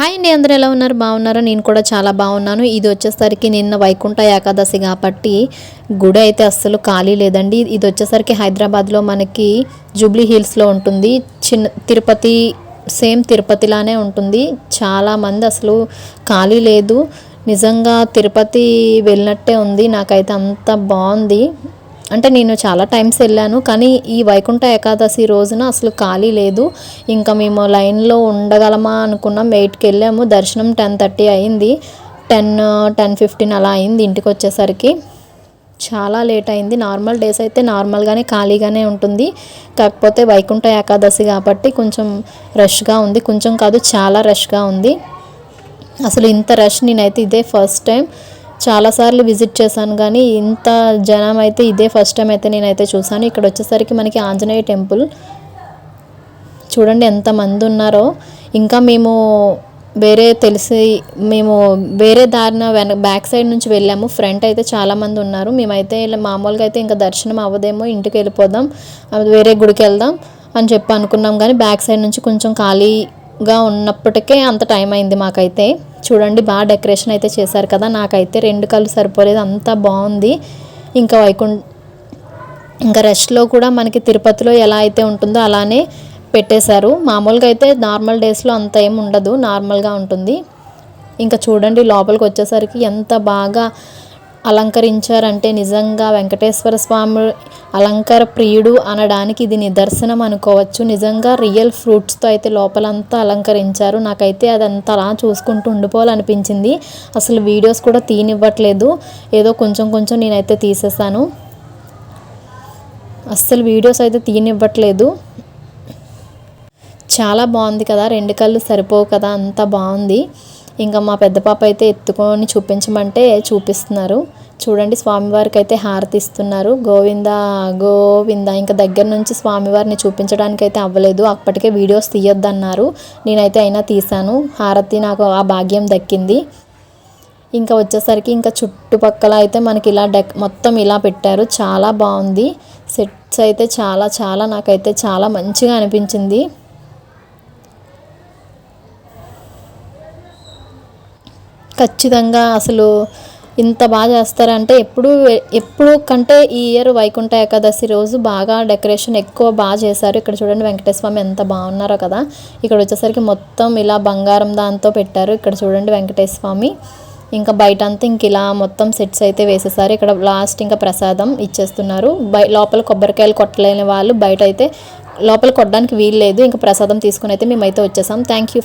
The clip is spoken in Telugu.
హాయ్ అండి అందరూ ఎలా ఉన్నారు? బాగున్నారా? నేను కూడా చాలా బాగున్నాను. ఇది వచ్చేసరికి నిన్న వైకుంఠ ఏకాదశి కాబట్టి గుడి అయితే అస్సలు ఖాళీ లేదండి. ఇది వచ్చేసరికి హైదరాబాద్లో మనకి జూబ్లీ హిల్స్లో ఉంటుంది. చిన్న తిరుపతి సేమ్ తిరుపతిలానే ఉంటుంది. చాలామంది అసలు ఖాళీ లేదు. నిజంగా తిరుపతి వెళ్ళినట్టే ఉంది. నాకైతే అంత బాగుంది. అంటే నేను చాలా టైమ్స్ వెళ్ళాను కానీ ఈ వైకుంఠ ఏకాదశి రోజున అసలు ఖాళీ లేదు. ఇంకా మేము లైన్లో ఉండగలమా అనుకున్నాం. ఎయిట్కి వెళ్ళాము. దర్శనం టెన్ థర్టీ అయింది. టెన్ టెన్ ఫిఫ్టీన్ అలా అయింది ఇంటికి వచ్చేసరికి. చాలా లేట్ అయింది. నార్మల్ డేస్ అయితే నార్మల్గానే ఖాళీగానే ఉంటుంది. కాకపోతే వైకుంఠ ఏకాదశి కాబట్టి కొంచెం రష్గా ఉంది. కొంచెం కాదు చాలా రష్గా ఉంది. అసలు ఇంత రష్ నేనైతే ఇదే ఫస్ట్ టైం చాలాసార్లు విజిట్ చేశాను కానీ ఇంత జనం అయితే ఇదే ఫస్ట్ టైం అయితే నేనైతే చూశాను. ఇక్కడ వచ్చేసరికి మనకి ఆంజనేయ టెంపుల్. చూడండి ఎంతమంది ఉన్నారో. ఇంకా మేము వేరే తెలిసి మేము వేరే దారిన వెన బ్యాక్ సైడ్ నుంచి వెళ్ళాము. ఫ్రంట్ అయితే చాలామంది ఉన్నారు. మేమైతే ఇలా మామూలుగా అయితే ఇంకా దర్శనం అవ్వదేమో ఇంటికి వెళ్ళిపోదాం వేరే గుడికి వెళ్దాం అని చెప్పి అనుకున్నాం. కానీ బ్యాక్ సైడ్ నుంచి కొంచెం ఖాళీగా ఉన్నప్పటికే అంత టైం అయింది మాకైతే. చూడండి బాగా డెకరేషన్ అయితే చేశారు కదా. నాకైతే రెండు కళ్ళు సరిపోలేదు. అంతా బాగుంది. ఇంకా వైకుంఠ ఇంకా రెస్ట్లో కూడా మనకి తిరుపతిలో ఎలా అయితే ఉంటుందో అలానే పెట్టేశారు. మామూలుగా అయితే నార్మల్ డేస్లో అంత ఏం ఉండదు. నార్మల్గా ఉంటుంది. ఇంకా చూడండి లోపలికి వచ్చేసరికి ఎంత బాగా అలంకరించారంటే నిజంగా వెంకటేశ్వర స్వామి అలంకార ప్రియుడు అనడానికి ఇది నిదర్శనం అనుకోవచ్చు. నిజంగా రియల్ ఫ్రూట్స్తో అయితే లోపలంతా అలంకరించారు. నాకైతే అదంతా అలా చూసుకుంటూ ఉండిపోవాలనిపించింది. అసలు వీడియోస్ కూడా తీనివ్వట్లేదు. ఏదో కొంచెం కొంచెం నేనైతే తీసేసాను అస్సలు వీడియోస్ అయితే తీనివ్వట్లేదు. చాలా బాగుంది కదా. రెండు కళ్ళు సరిపోవు కదా. అంత బాగుంది. ఇంకా మా పెద్ద పాప అయితే ఎత్తుకొని చూపించమంటే చూపిస్తున్నారు. చూడండి స్వామివారికి అయితే హారతి ఇస్తున్నారు. గోవింద గోవింద. ఇంకా దగ్గర నుంచి స్వామివారిని చూపించడానికి అయితే అవ్వలేదు. అప్పటికే వీడియోస్ తీయొద్దన్నారు. నేనైతే అయినా తీశాను. హారతి నాకు ఆ భాగ్యం దక్కింది. ఇంకా వచ్చేసరికి ఇంకా చుట్టుపక్కల అయితే మనకి ఇలా డెక్ మొత్తం ఇలా పెట్టారు. చాలా బాగుంది. సెట్స్ అయితే చాలా చాలా నాకైతే చాలా మంచిగా అనిపించింది. ఖచ్చితంగా అసలు ఇంత బాగా చేస్తారంటే ఎప్పుడు ఎప్పుడు కంటే ఈ ఇయర్ వైకుంఠ ఏకాదశి రోజు బాగా డెకరేషన్ ఎక్కువ బాగా చేశారు. ఇక్కడ చూడండి వెంకటేశ్వర స్వామి ఎంత బాగున్నారో కదా. ఇక్కడ వచ్చేసరికి మొత్తం ఇలా బంగారం దాంతో పెట్టారు. ఇక్కడ చూడండి వెంకటేశ్వర స్వామి. ఇంకా బయట అంతా ఇంక ఇలా మొత్తం సెట్స్ అయితే వేసేసారు. ఇక్కడ లాస్ట్ ఇంకా ప్రసాదం ఇచ్చేస్తున్నారు. బయ లోపల కొబ్బరికాయలు కొట్టలేని వాళ్ళు బయట అయితే లోపల కొట్టడానికి వీలు లేదు. ఇంకా ప్రసాదం తీసుకుని అయితే మేమైతే వచ్చేసాం. Thank you